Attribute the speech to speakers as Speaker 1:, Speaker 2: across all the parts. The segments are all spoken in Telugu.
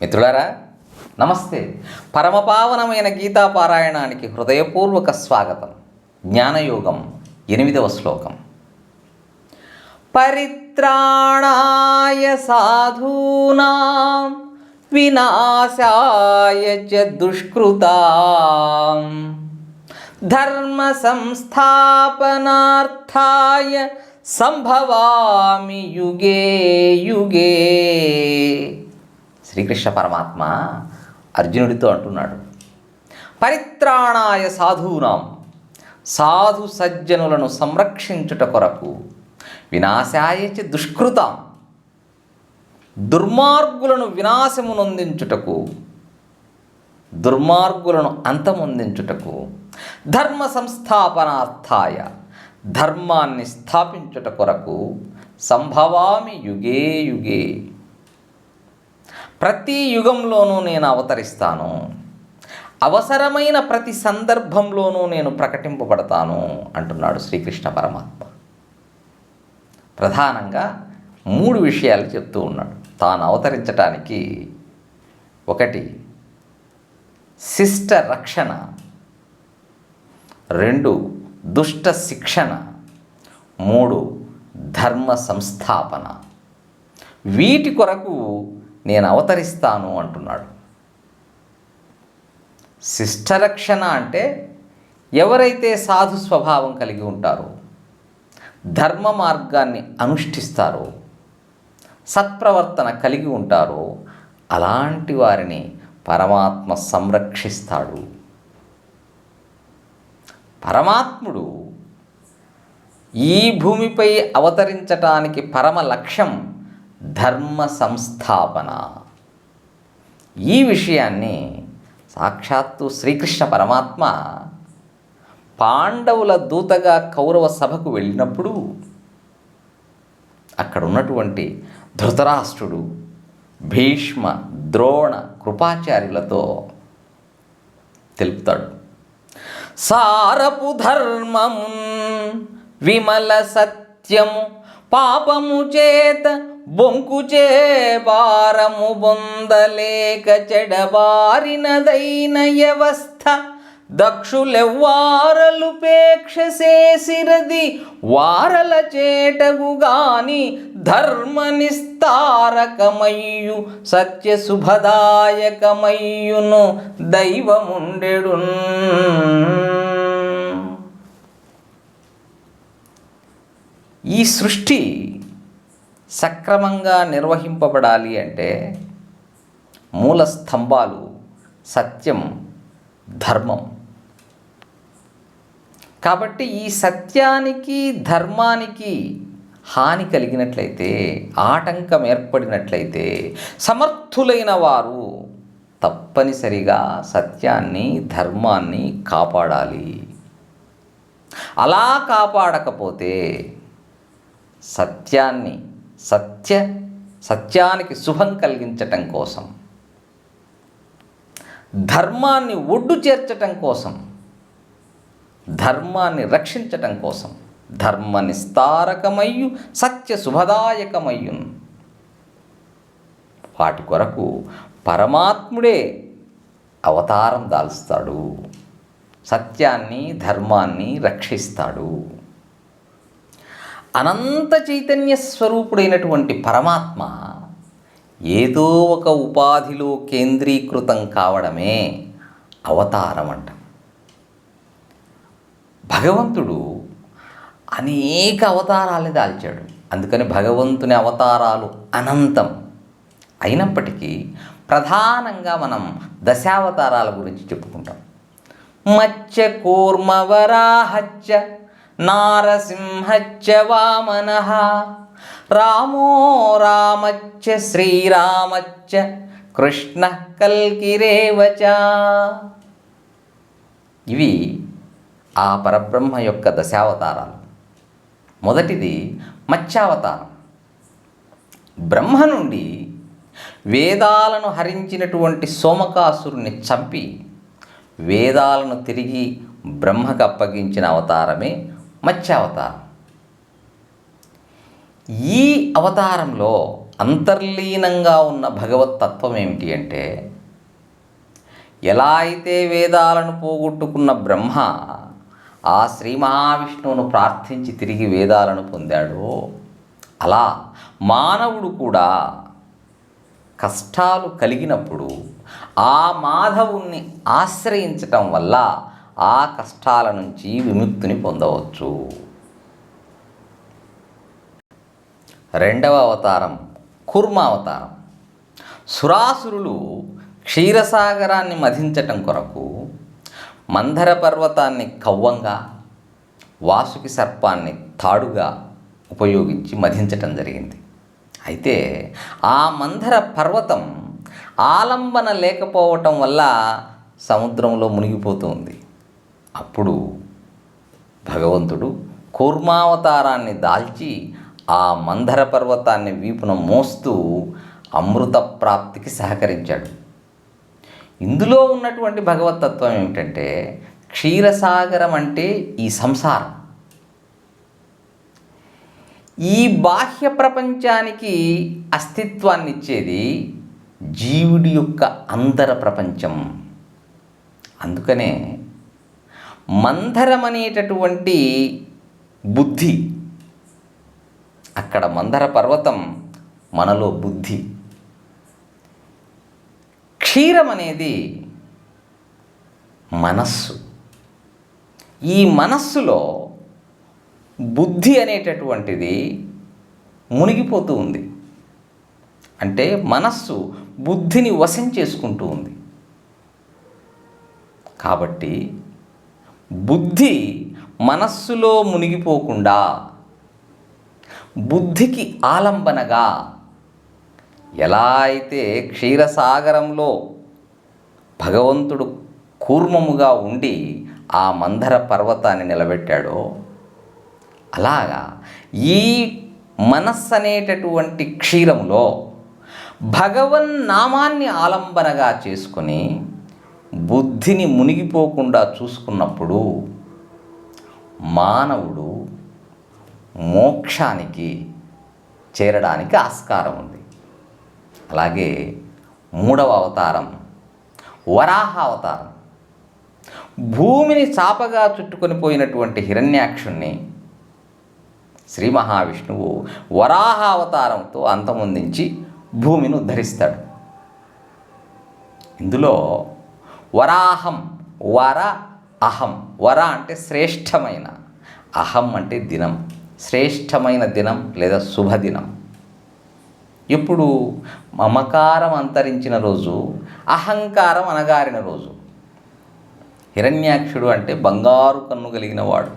Speaker 1: మిత్రులారా నమస్తే. పరమపావనమైన గీతాపారాయణానికి హృదయపూర్వక స్వాగతం. జ్ఞానయోగం ఎనిమిదవ శ్లోకం. పరిత్రాణాయ సాధూనా వినాశాయ చ దుష్కృతాం. ధర్మ సంస్థాపనార్థాయ సంభవామి యుగే యుగే. శ్రీకృష్ణ పరమాత్మ అర్జునుడితో అంటున్నాడు. పరిత్రాణాయ సాధూనాం సాధు సజ్జనులను సంరక్షించుట కొరకు వినాశాయ చ దుష్కృతాం దుర్మార్గులను వినాశమునొందించుటకు దుర్మార్గులను అంతమొందించుటకు ధర్మ సంస్థాపనార్థాయ ధర్మాన్ని స్థాపించుట కొరకు సంభవామి యుగే యుగే ప్రతి యుగంలోనూ నేను అవతరిస్తాను. అవసరమైన ప్రతి సందర్భంలోనూ నేను ప్రకటింపబడతాను అంటున్నాడు శ్రీకృష్ణ పరమాత్మ. ప్రధానంగా మూడు విషయాలు చెప్తూ ఉన్నాడు. తాను అవతరించటానికి ఒకటి శిష్ట రక్షణ. రెండు దుష్ట శిక్షణ. మూడు ధర్మ సంస్థాపన. వీటి కొరకు నేను అవతరిస్తాను అంటున్నాడు. శిష్టలక్షణ అంటే ఎవరైతే సాధు స్వభావం కలిగి ఉంటారో ధర్మ మార్గాన్ని అనుష్ఠిస్తారో సత్ప్రవర్తన కలిగి ఉంటారో అలాంటి వారిని పరమాత్మ సంరక్షిస్తాడు. పరమాత్ముడు ఈ భూమిపై అవతరించటానికి పరమ లక్ష్యం ధర్మ సంస్థాపన. ఈ విషయాన్ని సాక్షాత్తు శ్రీకృష్ణ పరమాత్మ పాండవుల దూతగా కౌరవ సభకు వెళ్ళినప్పుడు అక్కడ ఉన్నటువంటి ధృతరాష్ట్రుడు భీష్మ ద్రోణ కృపాచార్యులతో తెలుపుతాడు. సారపు ధర్మం విమల సత్యము పాపము చేత బొంకుచే భారము బొందలేక చెడబారినదైన వ్యవస్థ దక్షులెవ్వారలు పేక్షసేసిరది వారల చేటగు గాని ధర్మ నిస్తారకమయ్యు సత్య శుభదాయకమయ్యును దైవముండెడు ఈ సృష్టి సక్రమంగా నిర్వహింపబడాలి అంటే మూల స్తంభాలు సత్యం ధర్మం. కాబట్టి ఈ సత్యానికి ధర్మానికి హాని కలిగినట్లయితే ఆటంకం ఏర్పడినట్లయితే సమర్థులైన వారు తప్పనిసరిగా సత్యాన్ని ధర్మాన్ని కాపాడాలి. అలా కాపాడకపోతే సత్యాన్ని సత్య సత్యానికి శుభం కలిగించటం కోసం ధర్మాన్ని ఒడ్డు చేర్చటం కోసం ధర్మాన్ని రక్షించటం కోసం ధర్మ నిస్తారకమయ్యు సత్య శుభదాయకమయ్యున్ వాటి కొరకు పరమాత్ముడే అవతారం దాల్స్తాడు. సత్యాన్ని ధర్మాన్ని రక్షిస్తాడు. అనంత చైతన్య స్వరూపుడైనటువంటి పరమాత్మ ఏదో ఒక ఉపాధిలో కేంద్రీకృతం కావడమే అవతారం అంట. భగవంతుడు అనేక అవతారాలని దాల్చాడు. అందుకని భగవంతుని అవతారాలు అనంతం. అయినప్పటికీ ప్రధానంగా మనం దశావతారాల గురించి చెప్పుకుంటాం. మత్స్య కూర్మ వరాహచ్చ నారసింహచ్చ వామన రామో రామచ్చ శ్రీరామచ్చ కృష్ణ కల్కిరేవచ ఇవి ఆ పరబ్రహ్మ యొక్క దశావతారాలు. మొదటిది మత్స్యావతారం. బ్రహ్మ నుండి వేదాలను హరించినటువంటి సోమకాసురుని చంపి వేదాలను తిరిగి బ్రహ్మకు అప్పగించిన అవతారమే మత్స్యావతారం. ఈ అవతారంలో అంతర్లీనంగా ఉన్న భగవత్ తత్వం ఏమిటి అంటే ఎలా అయితే వేదాలను పోగొట్టుకున్న బ్రహ్మ ఆ శ్రీ మహావిష్ణువును ప్రార్థించి తిరిగి వేదాలను పొందాడో అలా మానవుడు కూడా కష్టాలు కలిగినప్పుడు ఆ మాధవుణ్ణి ఆశ్రయించటం వల్ల ఆ కష్టాల నుంచి విముక్తిని పొందవచ్చు. రెండవ అవతారం కుర్మ అవతారం. సురాసురులు క్షీరసాగరాన్ని మధించటం కొరకు మందర పర్వతాన్ని కవ్వంగా వాసుకి సర్పాన్ని తాడుగా ఉపయోగించి మధించటం జరిగింది. అయితే ఆ మంధర పర్వతం ఆలంబన లేకపోవటం వల్ల సముద్రంలో మునిగిపోతుంది అప్పుడు భగవంతుడు కూర్మావతారాన్ని దాల్చి ఆ మందర పర్వతాన్ని వీపున మోస్తూ అమృత ప్రాప్తికి సహకరించాడు. ఇందులో ఉన్నటువంటి భగవతత్వం ఏమిటంటే క్షీరసాగరం అంటే ఈ సంసారం. ఈ బాహ్య ప్రపంచానికి అస్తిత్వాన్ని ఇచ్చేది జీవుడి యొక్క అంతర ప్రపంచం. అందుకనే మందరం అనేటటువంటి బుద్ధి. అక్కడ మందర పర్వతం మనలో బుద్ధి. క్షీరం అనేది మనస్సు. ఈ మనస్సులో బుద్ధి అనేటటువంటిది మునిగిపోతూ ఉంది. అంటే మనస్సు బుద్ధిని వశం చేసుకుంటూ ఉంది. కాబట్టి బుద్ధి మనస్సులో మునిగిపోకుండా బుద్ధికి ఆలంబనగా ఎలా అయితే క్షీరసాగరంలో భగవంతుడు కూర్మముగా ఉండి ఆ మందర పర్వతాన్ని నిలబెట్టాడో అలాగా ఈ మనస్సు అనేటటువంటి క్షీరంలో భగవన్ నామాన్ని ఆలంబనగా చేసుకొని బుద్ధిని మునిగిపోకుండా చూసుకున్నప్పుడు మానవుడు మోక్షానికి చేరడానికి ఆస్కారం ఉంది. అలాగే మూడవ అవతారం వరాహ అవతారం. భూమిని చాపగా చుట్టుకొని పోయినటువంటి హిరణ్యాక్షుణ్ణి శ్రీ మహావిష్ణువు వరాహ అవతారంతో అంతమొందించి భూమిని ఉద్ధరిస్తాడు. ఇందులో వరాహం వర అహం. వర అంటే శ్రేష్టమైన. అహం అంటే దినం. శ్రేష్టమైన దినం లేదా శుభదినం. ఇప్పుడు మమకారం అంతరించిన రోజు అహంకారం అనగారిన రోజు. హిరణ్యాక్షుడు అంటే బంగారు కన్ను కలిగిన వాడు.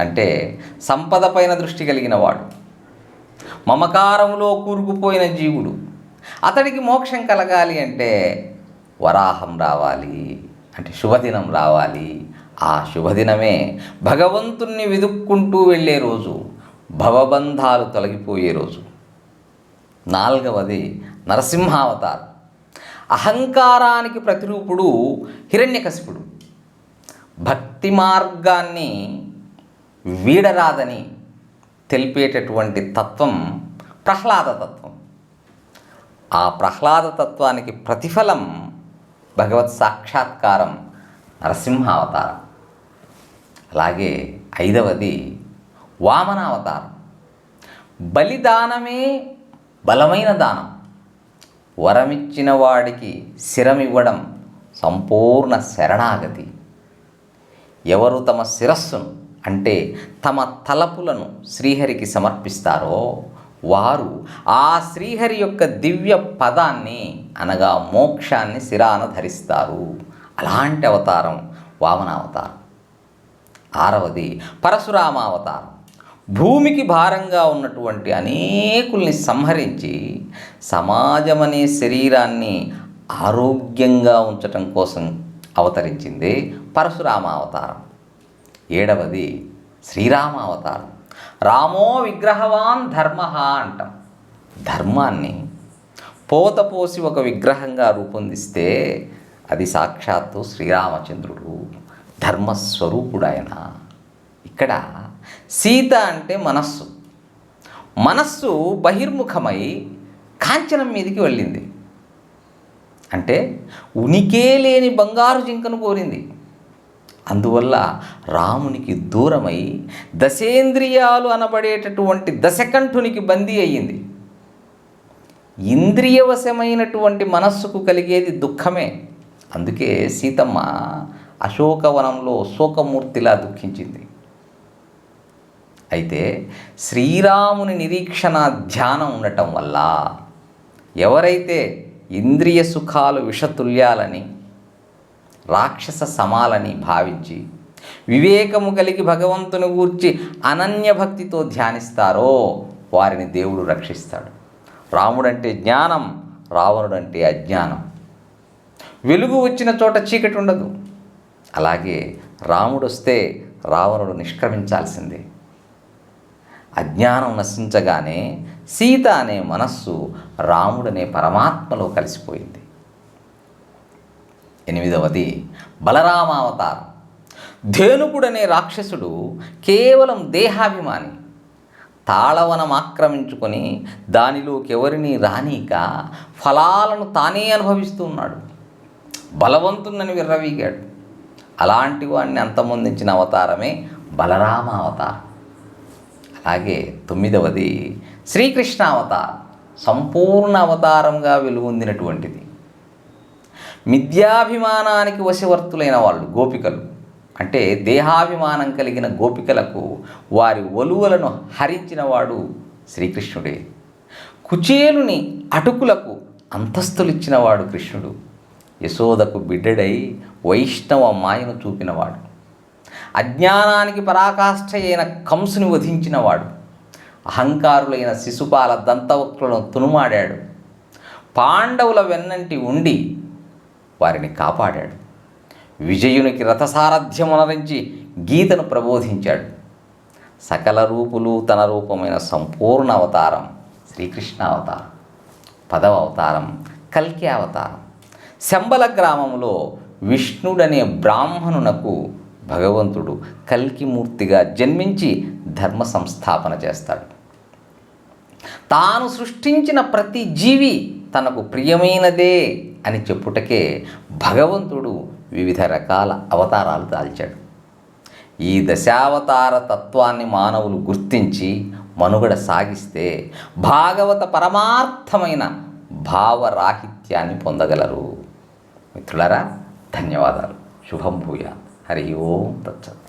Speaker 1: అంటే సంపద పైన దృష్టి కలిగిన వాడు. మమకారంలో కూరుకుపోయిన జీవుడు. అతడికి మోక్షం కలగాలి అంటే వరాహం రావాలి అంటే శుభదినం రావాలి. ఆ శుభదినమే భగవంతుణ్ణి వెదుక్కుంటూ వెళ్ళే రోజు భవబంధాలు తొలగిపోయే రోజు. నాలుగవది నరసింహావతారం. అహంకారానికి ప్రతిరూపుడు హిరణ్యకశిపుడు. భక్తి మార్గాన్ని వీడరాదని తెలిపేటటువంటి తత్వం ప్రహ్లాద తత్వం. ఆ ప్రహ్లాద తత్వానికి ప్రతిఫలం భగవత్ సాక్షాత్కారం నరసింహావతారం. అలాగే ఐదవది వామనావతారం. బలిదానమే బలమైన దానం. వరమిచ్చిన వాడికి శిరమివ్వడం సంపూర్ణ శరణాగతి. ఎవరు తమ శిరస్సును అంటే తమ తలపులను శ్రీహరికి సమర్పిస్తారో వారు ఆ శ్రీహరి యొక్క దివ్య పదాన్ని అనగా మోక్షాన్ని శిరాన ధరిస్తారు. అలాంటి అవతారం వామనావతారం ఆరవది పరశురామావతారం భూమికి భారంగా ఉన్నటువంటి అనేకుల్ని సంహరించి సమాజం అనే శరీరాన్ని ఆరోగ్యంగా ఉంచటం కోసం అవతరించింది పరశురామ అవతారం. ఏడవది శ్రీరామావతారం రామో విగ్రహవాన్ ధర్మ అంటాం. ధర్మాన్ని పోత పోసి ఒక విగ్రహంగా రూపొందిస్తే అది సాక్షాత్తు శ్రీరామచంద్రుడు ధర్మస్వరూపుడు ఆయన ఇక్కడ సీత అంటే మనస్సు. మనస్సు బహిర్ముఖమై కాంచనం మీదికి వెళ్ళింది. అంటే ఉనికే లేని బంగారు జింకను కోరింది. అందువల్ల రామునికి దూరమై దశేంద్రియాలు అనబడేటటువంటి దశకంఠునికి బందీ అయ్యింది. ఇంద్రియవశమైనటువంటి మనస్సుకు కలిగేది దుఃఖమే. అందుకే సీతమ్మ అశోకవనంలో శోకమూర్తిలా దుఃఖించింది. అయితే శ్రీరాముని నిరీక్షణ ధ్యానం ఉండటం వల్ల ఎవరైతే ఇంద్రియ సుఖాలు విషతుల్యాలని రాక్షస సమాలని భావించి వివేకము కలిగి భగవంతుని గూర్చి అనన్య భక్తితో ధ్యానిస్తారో వారిని దేవుడు రక్షిస్తాడు. రాముడంటే జ్ఞానం రావణుడంటే అజ్ఞానం. వెలుగు వచ్చిన చోట చీకటి ఉండదు. అలాగే రాముడు వస్తే రావణుడు నిష్క్రమించాల్సిందే. అజ్ఞానం నశించగానే సీత అనే మనస్సు రాముడనే పరమాత్మలో కలిసిపోయింది. ఎనిమిదవది బలరామావతారం. ధేనుకుడనే రాక్షసుడు కేవలం దేహాభిమాని. తాళవనం ఆక్రమించుకొని దానిలోకి ఎవరిని రానీక ఫలాలను తానే అనుభవిస్తూ ఉన్నాడు. బలవంతునని విర్రవీగాడు. అలాంటి వాడిని అంతమొందించిన అవతారమే బలరామ అవతారం అలాగే తొమ్మిదవది శ్రీకృష్ణ అవతారం సంపూర్ణ అవతారంగా వెలుగొందినటువంటిది. మిథ్యాభిమానానికి వశవర్తులైన వాళ్ళు గోపికలు. అంటే దేహాభిమానం కలిగిన గోపికలకు వారి ఒలువలను హరించినవాడు శ్రీకృష్ణుడే. కుచేలుని అటుకులకు అంతస్తులిచ్చినవాడు కృష్ణుడు. యశోదకు బిడ్డడై వైష్ణవ మాయను చూపినవాడు అజ్ఞానానికి పరాకాష్ఠ అయిన కంసుని వధించినవాడు అహంకారులైన శిశుపాల దంతవక్రులను తునుమాడాడు. పాండవుల వెన్నంటి ఉండి వారిని కాపాడాడు. విజయునికి రథసారథ్యమునరించి గీతను ప్రబోధించాడు. సకల రూపులు తన రూపమైన సంపూర్ణ అవతారం శ్రీకృష్ణ అవతారం పదవ అవతారం కల్కి అవతారం. శంబల గ్రామంలో విష్ణుడనే బ్రాహ్మణునకు భగవంతుడు కల్కిమూర్తిగా జన్మించి ధర్మ సంస్థాపన చేస్తాడు. తాను సృష్టించిన ప్రతి జీవి తనకు ప్రియమైనదే. అని చెప్పుటకే భగవంతుడు వివిధ రకాల అవతారాలు దాల్చాడు. ఈ దశావతార తత్వాన్ని మానవులు గుర్తించి మనుగడ సాగిస్తే భాగవత పరమార్థమైన భావరాహిత్యాన్ని పొందగలరు. మిత్రులారా ధన్యవాదాలు. శుభం భూయా హరి ఓం తచ్చత్